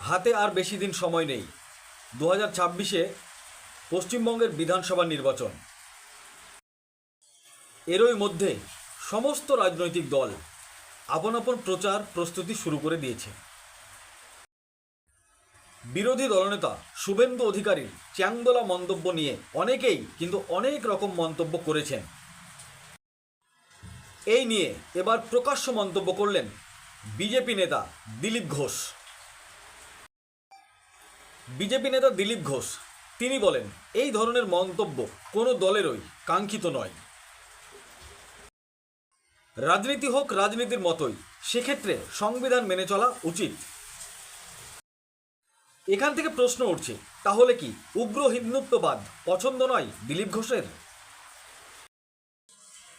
হাতে আর বেশি দিন সময় নেই। দু হাজার ছাব্বিশে পশ্চিমবঙ্গের বিধানসভা নির্বাচন। এরই মধ্যে সমস্ত রাজনৈতিক দল আপন আপন প্রচার প্রস্তুতি শুরু করে দিয়েছে। বিরোধী দলনেতা শুভেন্দু অধিকারীর চ্যাংদোলা মন্তব্য নিয়ে অনেকেই কিন্তু অনেক রকম মন্তব্য করেছেন। এই নিয়ে এবার প্রকাশ্য মন্তব্য করলেন বিজেপি নেতা দিলীপ ঘোষ। বিজেপি নেতা দিলীপ ঘোষ, তিনি বলেন, এই ধরনের মন্তব্য কোনো দলেরই কাঙ্ক্ষিত নয়। রাজনীতি হোক রাজনীতির মতোই, সেক্ষেত্রে সংবিধান মেনে চলা উচিত। এখান থেকে প্রশ্ন উঠছে, তাহলে কি উগ্র হিন্দুত্ববাদ পছন্দ নয় দিলীপ ঘোষের?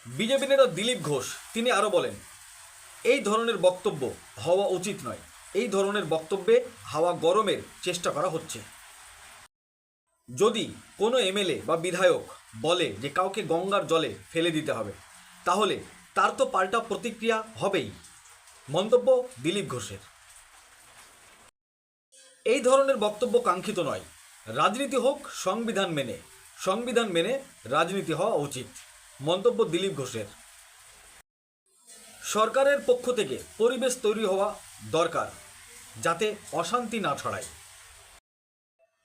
বিজেপি নেতা দিলীপ ঘোষ, তিনি আরও বলেন, এই ধরনের বক্তব্য হওয়া উচিত নয়। এই ধরনের বক্তব্যে হাওয়া গরমের চেষ্টা করা হচ্ছে। যদি কোনো এমএলএ বা বিধায়ক বলে যে কাউকে গঙ্গার জলে ফেলে দিতে হবে, তাহলে তার তো পাল্টা প্রতিক্রিয়া হবেই। মন্তব্য দিলীপ ঘোষের। এই ধরনের বক্তব্য কাঙ্ক্ষিত নয়। রাজনীতি হোক, সংবিধান মেনে। সংবিধান মেনে রাজনীতি হওয়া উচিত। মন্তব্য দিলীপ ঘোষের। সরকারের পক্ষ থেকে পরিবেশ তৈরি হওয়া দরকার, যাতে অশান্তি না ছড়ায়।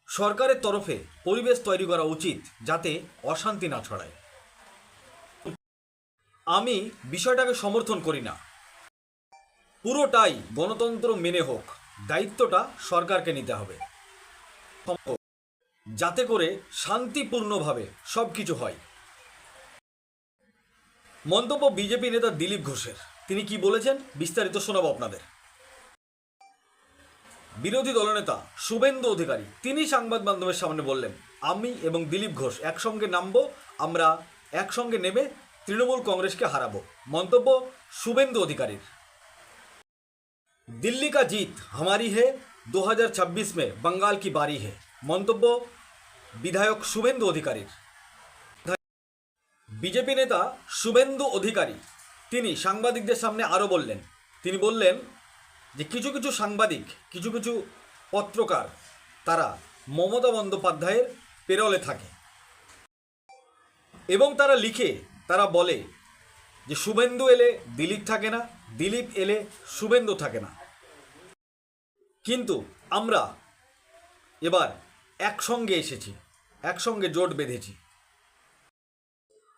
সরকারের তরফে পরিবেশ তৈরি করা উচিত, যাতে অশান্তি না ছড়ায়। আমি বিষয়টাকে সমর্থন করি না। পুরোটাই গণতন্ত্র মেনে হোক, দায়িত্বটা সরকারকে নিতে হবে। যাতে করে শান্তিপূর্ণভাবে সব কিছু হয়। মন্তব্য বিজেপি নেতা দিলীপ ঘোষের। তিনি কি বলেছেন? বিস্তারিত শোনাবো আপনাদের। বিরোধী দলনেতা, শুভেন্দু অধিকারী, তিনি সংবাদ মাধ্যমের সামনে বললেন, আমি এবং দিলীপ ঘোষ একসঙ্গে নামবো, আমরা একসঙ্গে নেমে তৃণমূল কংগ্রেসকে হারাবো। মন্তব্য শুভেন্দু অধিকারীর। দিল্লি কা জিত, হামারি হে, দু হাজার ছাব্বিশ মে, বঙ্গাল কি বাড়ি হে। মন্তব্য বিধায়ক শুভেন্দু অধিকারীর। বিজেপি নেতা শুভেন্দু অধিকারী তিনি সাংবাদিকদের সামনে আরও বললেন। তিনি বললেন যে কিছু কিছু সাংবাদিক, কিছু কিছু পত্রকার, তারা মমতা বন্দ্যোপাধ্যায়ের পেরলে থাকে। এবং তারা লিখে, তারা বলে যে শুভেন্দু এলে দিলীপ থাকে না, দিলীপ এলে শুভেন্দু থাকে না। কিন্তু আমরা এবার একসঙ্গে এসেছি, একসঙ্গে জোট বেঁধেছি।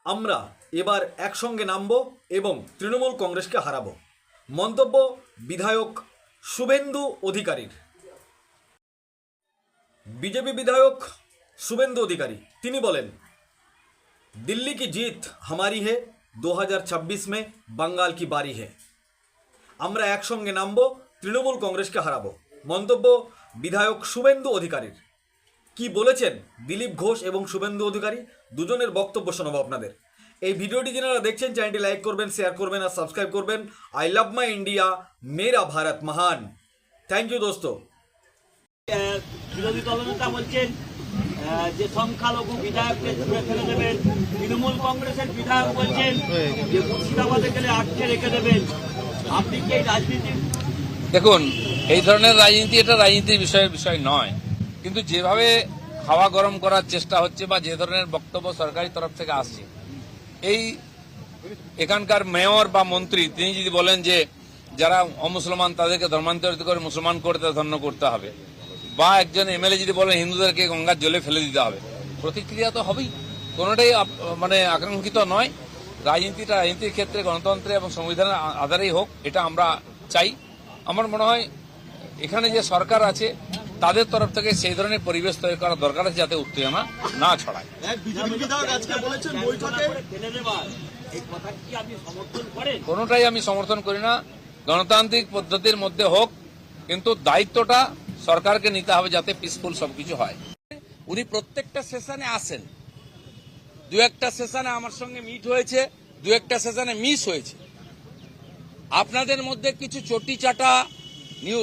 আমরা এবার একসঙ্গে নামব এবং তৃণমূল কংগ্রেসকে হারাবো মন্তব্য বিধায়ক শুভেন্দু অধিকারীর বিজেপি বিধায়ক শুভেন্দু অধিকারী তিনি বলেন दिल्ली की जीत हमारी है 2026 में बंगाल की बारी है আমরা একসঙ্গে নামব তৃণমূল কংগ্রেসকে হারাবো মন্তব্য বিধায়ক শুভেন্দু অধিকারীর কি বলেছেন দিলীপ ঘোষ এবং শুভেন্দু অধিকারী? দুজনের বক্তব্য শোনাবো আপনাদের। এই ভিডিওটি যারা দেখছেন চ্যানেলটি লাইক করবেন শেয়ার করবেন আর সাবস্ক্রাইব করবেন। আই লাভ মাই ইন্ডিয়া মেরা ভারত মহান। থ্যাংক ইউ দোস্তো। বিরোধী দলনেতা বলছেন যে সংখ্যালঘু বিধায়ককে ছুড়ে ফেলে দেবেন তৃণমূল কংগ্রেসের বিধায়ক বলছেন যে মুর্শিদাবাদে গেলে আটকে রেখে দেবেন। আপনি কি এই রাজনীতির দেখুন এই ধরনের রাজনীতি এটা রাজনীতির বিষয়ের বিষয় নয়। কিন্তু যেভাবে হাওয়া গরম করার চেষ্টা হচ্ছে বা যে ধরনের বক্তব্য সরকারি তরফ থেকে আসছে, এই এখানকার মেয়র বা মন্ত্রী, তিনি যদি বলেন যে যারা অমুসলমান তাদেরকে ধর্মান্তরিত করে মুসলমান করতে, ধন্য করতে হবে, বা একজন এমএলএ যদি বলেন হিন্দুদেরকে গঙ্গার জলে ফেলে দিতে হবে, প্রতিক্রিয়া তো হবেই। কোনোটাই মানে আকাঙ্ক্ষিত নয়। রাজনীতিটা রাজনীতির ক্ষেত্রে, গণতন্ত্রে এবং সংবিধানের আধারেই হোক, এটা আমরা চাই। আমার মনে হয় এখানে যে সরকার আছে তাদের তরফ থেকে সেই ধরনের পরিবেশ তৈরি করা দরকার আছে যাতে উত্তেজনা না ছড়ায়। কোনোটাই আমি সমর্থন করি না। গণতান্ত্রিক পদ্ধতির মধ্যে হোক কিন্তু দায়িত্বটা সরকারকে নিতে হবে যাতে পিসফুল সবকিছু হয়। উনি প্রত্যেকটা সেশনে আসেন। দু একটা সেশনে আমার সঙ্গে মিট হয়েছে দু একটা সেশনে মিস হয়েছে। আপনাদের মধ্যে কিছু চটি চাটা নিউ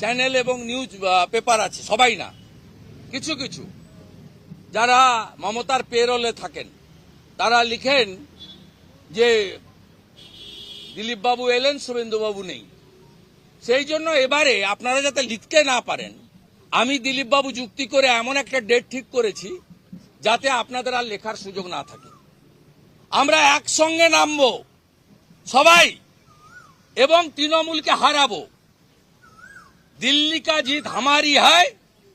চ্যানেল এবং নিউজ পেপার আছে, সবাই না। কিছু কিছু। যারা মমতার পেরোলে থাকেন, তারা লিখেন যে দিলীপবাবু এলেন শুভেন্দু বাবু নেই। সেই জন্য এবারে আপনারা যাতে লিখতে না পারেন, আমি দিলীপবাবু যুক্তি করে এমন একটা ডেট ঠিক করেছি, যাতে আপনাদের আর লেখার সুযোগ না থাকে। আমরা একসঙ্গে নামবো, সবাই, এবং তৃণমূলকে হারাবো। दिल्ली का जीत हमारी है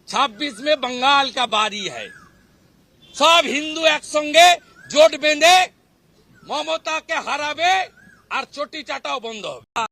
26 में बंगाल का बारी है সব হিন্দু একসঙ্গে জোট বেঁধে মমতাকে হারাবে আর চটি চাটাও বন্ধ হবে